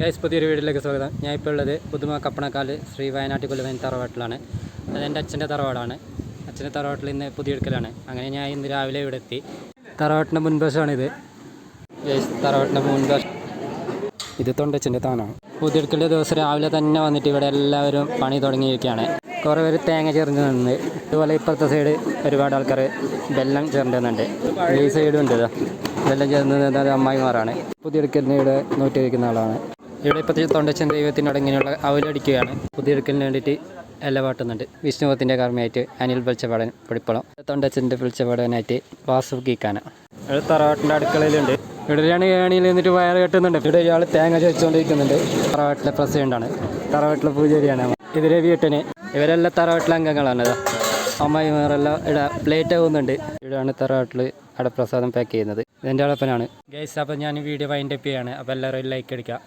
Guys പുതിയൊരു വീട്ടിലേക്ക് സ്വാഗതം. ഞാൻ ഇപ്പോൾ ഉള്ളത് പുതുമ കപ്പണക്കാൽ ശ്രീ വയനാട്ടി കൊല്ലം തറവാട്ടിലാണ്. അത് എന്റെ അച്ഛന്റെ തറവാടാണ്. അച്ഛന്റെ തറവാട്ടിൽ ഇന്ന് പുതിയെടുക്കലാണ്. അങ്ങനെ ഞാൻ ഇന്ന് രാവിലെ ഇവിടെ എത്തി. തറവാട്ടിന്റെ മുൻവശമാണിത്. ഗൈസ് തറവാട്ടിന്റെ മുൻവശം. ഇത് തൊണ്ടച്ചന്റെ താനാണ്. പുതിയെടുക്കലിന്റെ ദിവസം രാവിലെ തന്നെ വന്നിട്ട് ഇവിടെ എല്ലാവരും പണി തുടങ്ങിയിരിക്കുകയാണ്. കുറേ പേര് തേങ്ങ ചേർന്ന് നിന്ന്. ഇതുപോലെ ഇപ്പുറത്തെ സൈഡ് ഒരുപാട് ആൾക്കാർ വെള്ളം ചേർന്നുണ്ട് ഈ സൈഡും ഉണ്ട് ഇതാ. വെള്ളം ചേർന്ന് അമ്മായിമാരാണ്. പുതിയെടുക്കലിന് ഇവിടെ നോറ്റിരിക്കുന്ന ആളാണ്. ഇവിടെ ഇപ്പോഴത്തെ തൊണ്ടച്ചൻ ദൈവത്തിനോട് ഇങ്ങനെയുള്ള അവലടിക്കുകയാണ്. പുതിയെടുക്കലിന് വേണ്ടിയിട്ട് എല്ലാം പാട്ടുന്നുണ്ട് വിഷ്ണുവത്തിന്റെ കർമ്മയായിട്ട് അനിൽ വെളിച്ചപാടൻ പൊടിപ്പളം. തൊണ്ടച്ചന്റെ വെളിച്ചപാടനായിട്ട് വാസു കീക്കാന ഇവിടെ തറവാട്ടിന്റെ അടുക്കളയിലുണ്ട്. ഇവിടെ ഒരാണ് ഏണിയിൽ നിന്നിട്ട് വയറ് കെട്ടുന്നുണ്ട്. ഇവിടെ ഒരാൾ തേങ്ങ ചോദിച്ചുകൊണ്ടിരിക്കുന്നുണ്ട് തറവാട്ടിലെ പ്രസിഡന്റാണ് തറവാട്ടിലെ പൂജാരിയാണ് ഇത് രവിയേട്ടന് ഇവരെല്ലാം തറവാട്ടിലെ അംഗങ്ങളാണ്. ഇതാ അമ്മായിമാരെല്ലാം ഇവിടെ പ്ലേറ്റ് ആവുന്നുണ്ട്. ഇവിടെയാണ് തറവാട്ടിൽ അവിടെ പ്രസാദം പാക്ക് ചെയ്യുന്നത്. ഇതെന്റെ അളപ്പനാണ് ഗൈസ് അപ്പം ഞാൻ വീഡിയോ വൈൻഡപ്പ് ചെയ്യാണ്. അപ്പോൾ എല്ലാവരും ലൈക്ക് അടിക്കുക.